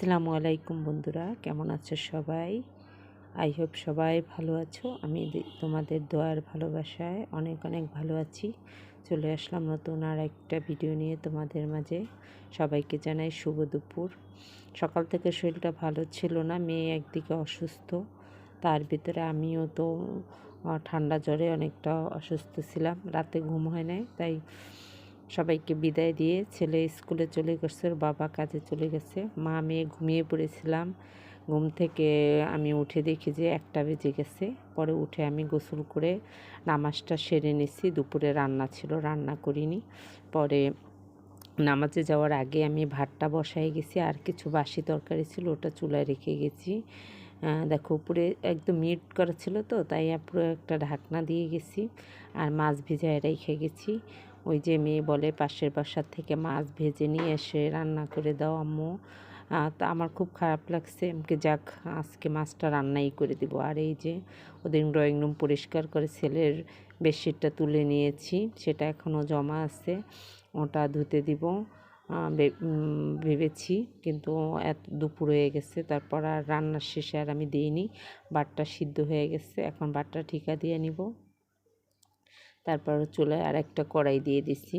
আসসালামু আলাইকুম বন্ধুরা, কেমন আছো সবাই? আই হোপ সবাই ভালো আছো। আমি তোমাদের দোয়ার ভালোবাসায় অনেক অনেক ভালো আছি। চলে আসলাম নতুন আর একটা ভিডিও নিয়ে তোমাদের মাঝে। সবাইকে জানাই শুভ দুপুর। সকাল থেকে শরীরটা ভালো ছিল না, মেয়ে একদিকে অসুস্থ। তার ভিতরে আমিও তো ঠান্ডা জ্বরে অনেকটা অসুস্থ ছিলাম। রাতে ঘুম হয় নাই, তাই সবাইকে বিদায় দিয়ে ছেলে স্কুলে চলে গেছে, ওর বাবা কাজে চলে গেছে। মা মেয়ে ঘুমিয়ে পড়েছিলাম। ঘুম থেকে আমি উঠে দেখি যে একটা বেজে গেছে। পরে উঠে আমি গোসল করে নামাজটা সেরে নিছি। দুপুরে রান্না ছিল, রান্না করিনি। পরে নামাজে যাওয়ার আগে আমি ভাতটা বসাই গেছি। আর কিছু বাসি তরকারি ছিল, ওটা চুলায় রেখে গেছি। দেখো, উপরে একদম মিট করা ছিল তো, তাই পুরো একটা ঢাকনা দিয়ে গেছি। আর মাছ ভিজায় রেখে গেছি। ওই যে মেয়ে বলে, পাশের বাসার থেকে মাছ ভেজে নিয়ে এসে রান্না করে দাও আম্মু। তা আমার খুব খারাপ লাগছে। আমাকে যাক, আজকে মাছটা রান্নাই করে দিব। আর এই যে ওদের ড্রয়িং রুম পরিষ্কার করে ছেলের বেডশিটটা তুলে নিয়েছি, সেটা এখনও জমা আছে। ওটা ধুতে দিব ভেবেছি, কিন্তু এত দুপুর হয়ে গেছে, তারপর আর রান্নার শেষে আর আমি দিইনি। বাটটা সিদ্ধ হয়ে গেছে, এখন বাটটা ঠিকা দিয়ে নিব। তারপর চুলায় আর একটা কড়াই দিয়ে দিছি।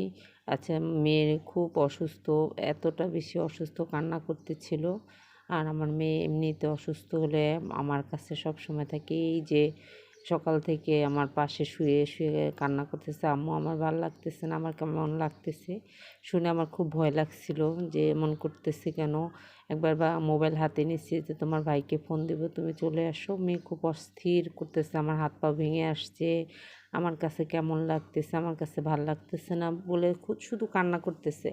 আচ্ছা মেয়ের খুব অসুস্থ, এতটা বেশি অসুস্থ কান্না করতেছিল। আর আমার মেয়ে এমনিতে অসুস্থ হলে আমার কাছে সব সময় থাকে এই যে সকাল থেকে আমার পাশে শুয়ে শুয়ে কান্না করতেছে, আম্মু, আমার ভালো লাগতেছে না, আমার কেমন লাগতেছে? শুনে আমার খুব ভয় লাগছিল যে এমন করতেছে কেন? একবার বা মোবাইল হাতে নিচ্ছি যে তোমার ভাইকে ফোন দেবো, তুমি চলে আসো। মেয়ে খুব অস্থির করতেছে, আমার হাত পা ভেঙে আসছে। আমার কাছে কেমন লাগতেছে, আমার কাছে ভালো লাগতেছে না বলে খুব শুধু কান্না করতেছে।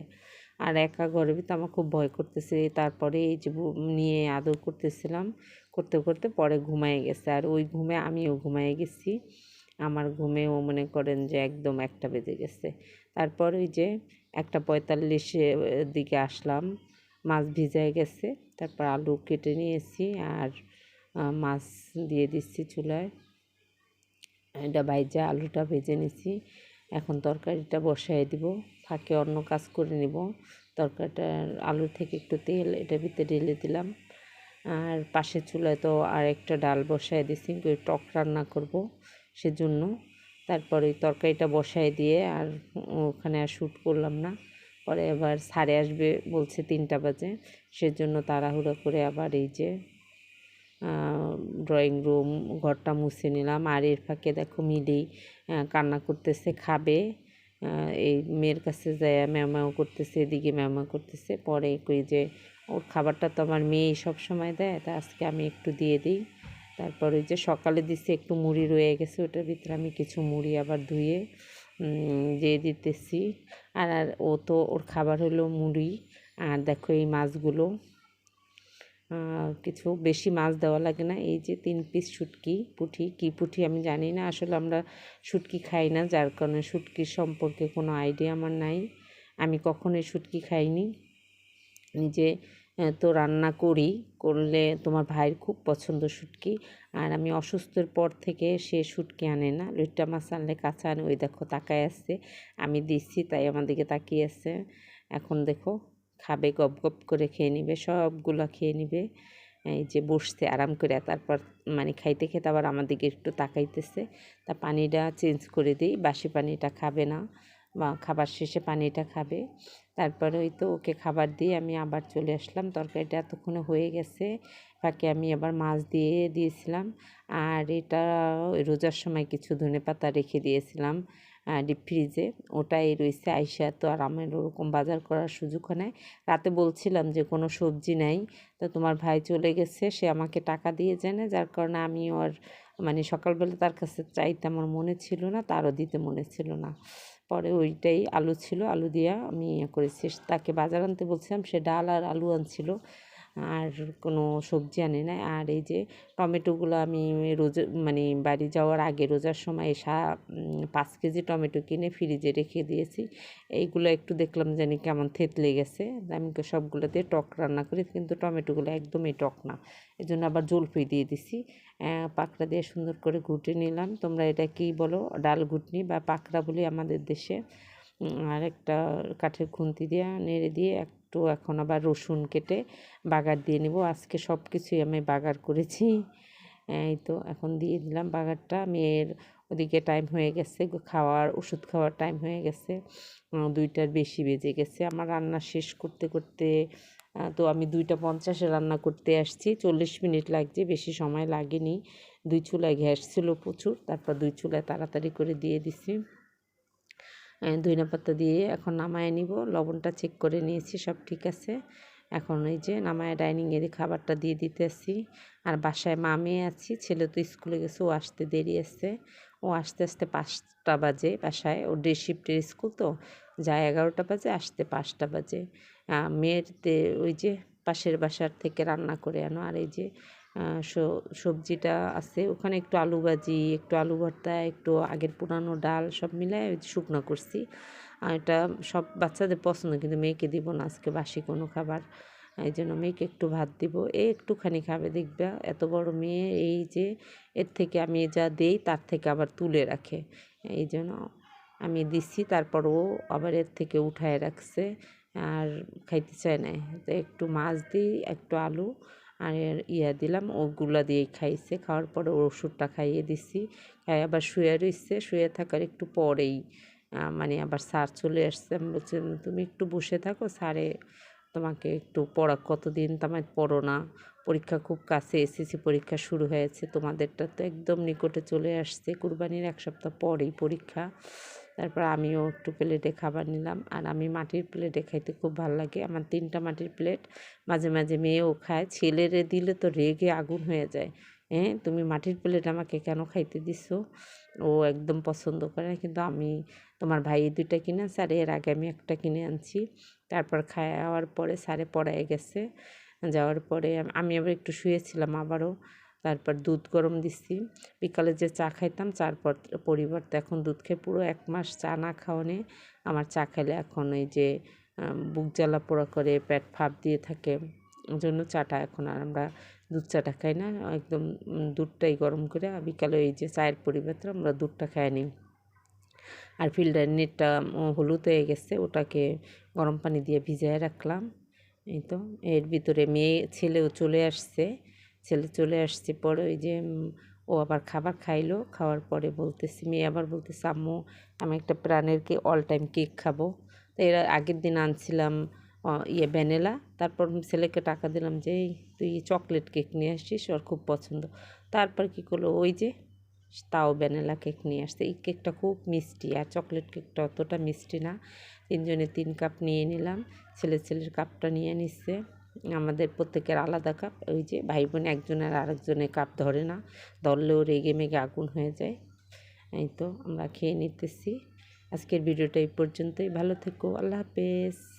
আর একা ঘরে ভিতরে আমার খুব ভয় করতেছে। তারপরে এই যে নিয়ে আদর করতেছিলাম, করতে করতে পরে ঘুমায় গেছে। আর ওই ঘুমে আমিও ঘুমায় গেছি। আমার ঘুমেও মনে করেন যে একদম একটা বেজে গেছে। তারপর ওই যে একটা পঁয়তাল্লিশে দিকে আসলাম, মাছ ভিজায় গেছে। তারপর আলু কেটে নিয়েছি আর মাছ দিয়ে দিচ্ছি চুলায়। এটা ভাইজা আলুটা ভেজে নিছি। এখন তরকারিটা বসাই দিব। ফাঁকে অন্য কাজ করে নিব। তরকারিটা আলু থেকে একটু তেল এটা ভিতরে ঢেলে দিলাম। আর পাশের চুলায় তো আর একটা ডাল বসাই দিছি টক রান্না করব সেজন্য। তারপরে তরকারিটা বসাই দিয়ে আর ওখানে আর শ্যুট করলাম না। পরে এবার সারে আসবে বলছে তিনটা বাজে। সেজন্য তাড়াহুড়ো করে আবার এই যে ড্রয়িং রুম ঘরটা মুছে নিলাম। আর এর ফাঁকে দেখো মিলি কান্না করতেছে, খাবে। এই মেয়ের কাছে যায় ম্যাও করতেছে, এদিকে ম্যাও করতেছে। পরে কই যে, ওর খাবারটা তো আমার মেয়েই সময় দেয়, তা আজকে আমি একটু দিয়ে দিই। তারপর ওই যে সকালে দিছি একটু মুড়ি রয়ে গেছে, ওটার ভিতরে আমি কিছু মুড়ি আবার ধুয়ে দিয়ে দিতেছি। আর ও তো, ওর খাবার হলো মুড়ি। আর দেখো এই মাছগুলো কিছু বেশি মাছ দেওয়া লাগে না। এই যে তিন পিস শুটকি পুঁটি কী পুঁটি আমি জানি না। আসলে আমরা শুটকি খাই না, যার কারণে শুটকির সম্পর্কে কোনো আইডিয়া আমার নাই। আমি কখনোই শুটকি খাইনি। নিজে তো রান্না করি, করলে তোমার ভাইয়ের খুব পছন্দ শুটকি। আর আমি অসুস্থর পর থেকে সে শুটকি আনে না। লইট্টা মাছ আনলে কাঁচা আনে, ওই দেখো তাকায় আসছে আমি দিচ্ছি, তাই আমাদেরকে তাকিয়ে আসছে এখন দেখো খাবে, গপ গপ করে খেয়ে নিবে, সবগুলো খেয়ে নিবে। এই যে বসছে আরাম করে, তারপর মানে খাইতে খেতে আবার আমার দিকে একটু তাকাইতেছে। তা পানিটা চেঞ্জ করে দিই, বাসি পানিটা খাবে না বা খাবার শেষে পানিটা খাবে। তারপরে ওই তো ওকে খাবার দিয়ে আমি আবার চলে আসলাম। তরকারিটা এতক্ষণে হয়ে গেছে ফাঁকে আমি আবার মাছ দিয়ে দিয়েছিলাম। আর এটা রোজার সময় কিছু ধনে পাতা রেখে দিয়েছিলাম। ডিপ ফ্রিজে ওটাই রয়েছে আইসা। তো আর আমার ওরকম বাজার করার সুযোগ নাই। রাতে বলছিলাম যে, কোনো সবজি নাই। তো তোমার ভাই চলে গেছে। সে আমাকে টাকা দিয়ে জানে। যার কারণে আমি ওর মানে সকালবেলা তার কাছে চাইতে আমার মনে ছিল না, তারও দিতে মনে ছিল না। পরে ওইটাই আলু ছিল। আলু দিয়া আমি ইয়ে করেছি। তাকে বাজার আনতে বলছিলাম, সে ডাল আর আলু আনছিল। আর কোনো সবজি আনে নাই। আর এই যে টমেটোগুলো আমি রোজা মানে বাড়ি যাওয়ার আগে রোজার সময় সা পাঁচ কেজি টমেটো কিনে ফ্রিজে রেখে দিয়েছি। এইগুলো একটু দেখলাম জানি কেমন থেতলে গেছে। আমি তো সবগুলো টক রান্না করি, কিন্তু টমেটোগুলো একদমই টক না। এই জন্য আবার জলফি দিয়ে দিছি। পাকড়া দিয়ে সুন্দর করে ঘুটে নিলাম। তোমরা এটা কি বলো? ডাল ঘুটনি বা পাকড়া বলি আমাদের দেশে। আর একটা কাঠের খুন্তি দিয়ে নেড়ে দিয়ে এক একটু এখন আবার রসুন কেটে বাগার দিয়ে নেব। আজকে সব কিছুই আমি বাগার করেছি। এই তো এখন দিয়ে দিলাম বাগারটা। মেয়ের ওদিকে টাইম হয়ে গেছে, খাওয়ার, ওষুধ খাওয়ার টাইম হয়ে গেছে। দুইটার বেশি বেজে গেছে। আমার রান্না শেষ করতে করতে তো আমি দুইটা পঞ্চাশে রান্না করতে আসছি। চল্লিশ মিনিট লাগছে, বেশি সময় লাগেনি। দুই চুলায় গ্যাস ছিল প্রচুর, তারপর দুই চুলায় তাড়াতাড়ি করে দিয়ে দিছি। ধইনা পাতা দিয়ে এখন নামায় নিব। লবণটা চেক করে নিয়েছি, সব ঠিক আছে। এখন এই যে নামায় ডাইনিংয়ে খাবারটা দিয়ে দিতেছি। আর বাসায় মা মেয়ে আছি, ছেলে তো স্কুলে গেছে, ও আসতে দেরি আছে। ও আস্তে আস্তে পাঁচটা বাজে বাসায়। ও ডে শিফটের স্কুল তো, যায় এগারোটা বাজে, আসতে পাঁচটা বাজে। মেয়ের ওই যে পাশের বাসার থেকে রান্না করে আনো। আর এই যে সবজিটা আছে, ওখানে একটু আলু ভাজি, একটু আলু ভর্তা, একটু আগের পুরানো ডাল, সব মিলায় শুকনো করছি। আর এটা সব বাচ্চাদের পছন্দ, কিন্তু মেয়েকে দিব না, আজকে বাসি কোনো খাবার। এই জন্য মেয়েকে একটু ভাত দিব। এ একটুখানি খাবে, দেখবে এত বড় মেয়ে, এই যে, এর থেকে আমি যা দেই, তার থেকে আবার তুলে রাখে। এই জন্য আমি দিচ্ছি তারপর ও আবার এর থেকে উঠায় রাখছে। আর খাইতে চায় না। তো একটু মাছ দিই, একটু আলু আর ইয়া দিলাম। ওগুলা দিয়েই খাইছে। খাওয়ার পরে ওর ওষুধটা খাইয়ে দিছি। খাই আবার শুয়ে রইছে। শুয়ে থাকার একটু পরেই মানে আবার স্যার চলে আসছে। আমি বলছি, তুমি একটু বসে থাকো। স্যারে তোমাকে একটু পড়া, কতদিন তোমার পড়ো না? পরীক্ষা খুব কাছে, এসএসসি পরীক্ষা শুরু হয়েছে। তোমাদেরটা তো একদম নিকটে চলে আসছে। কুরবানির এক সপ্তাহ পরেই পরীক্ষা। তারপর আমিও একটু প্লেটে খাবার নিলাম। আর আমি মাটির প্লেটে খাইতে খুব ভালো লাগে। আমার তিনটা মাটির প্লেট মাঝে মাঝে মেয়েও খায়। ছেলেরে দিলে তো রেগে আগুন হয়ে যায়। হ্যাঁ তুমি মাটির প্লেট আমাকে কেন খাইতে দিছো? ও একদম পছন্দ করে কিন্তু আমি, তোমার ভাই দুইটা কিনে স্যার এর আগে আমি একটা কিনে আনছি। তারপর খাওয়ার পরে স্যারে পড়ায় গেছে। যাওয়ার পরে আমি আবার একটু শুয়েছিলাম আবারও। তারপর দুধ গরম দিচ্ছি বিকালে যে চা খাইতাম, চার পরিবর্তে এখন দুধ খেয়ে পুরো এক মাস চা না খাওয়ানে। আমার চা খেলে এখন এই যে বুক জ্বালা পোড়া করে, পেট ফাঁপ দিয়ে থাকে। জন্য চাটা এখন আর আমরা দুধ চাটা খাই না। একদম দুধটাই গরম করে বিকালে এই যে চায়ের পরিবর্তে আমরা দুধটা খাই নিই আর ফিল্টার নেটটা হলুদ হয়ে গেছে, ওটাকে গরম পানি দিয়ে ভিজিয়ে রাখলাম। এই তো, এর ভিতরে মেয়ে, ছেলেও চলে আসছে। ছেলে চলে আসছে পরে ওই যে ও আবার খাবার খাইলো, খাওয়ার পরে বলতেছি, মেয়ে আবার বলতেছে, আম্মু, আমি একটা প্রাণের কে অল টাইম কেক খাব। তো এরা আগের দিন আনছিলাম ইয়ে ভ্যানিলা, তারপর ছেলেকে টাকা দিলাম যে তুই চকলেট কেক নিয়ে আসছিস ওর খুব পছন্দ। তারপর কী করল, ওই যে, তাও ভ্যানিলা কেক নিয়ে আসছে। এই কেকটা খুব মিষ্টি, আর চকলেট কেকটা অতটা মিষ্টি না। তিনজনে তিন কাপ নিয়ে নিলাম, ছেলে ছেলের কাপটা নিয়ে নিচ্ছে। আমাদের প্রত্যেকের আলাদা কাপ। ওই যে ভাই বোন একজনের আরেকজনের কাপ ধরে না ধরলেও রেগে মেগে আগুন হয়ে যায়। এই তো আমরা খেয়ে নিতেছি। আজকের ভিডিওটা এই পর্যন্তই। ভালো থেকো, আল্লাহ হাফেজ।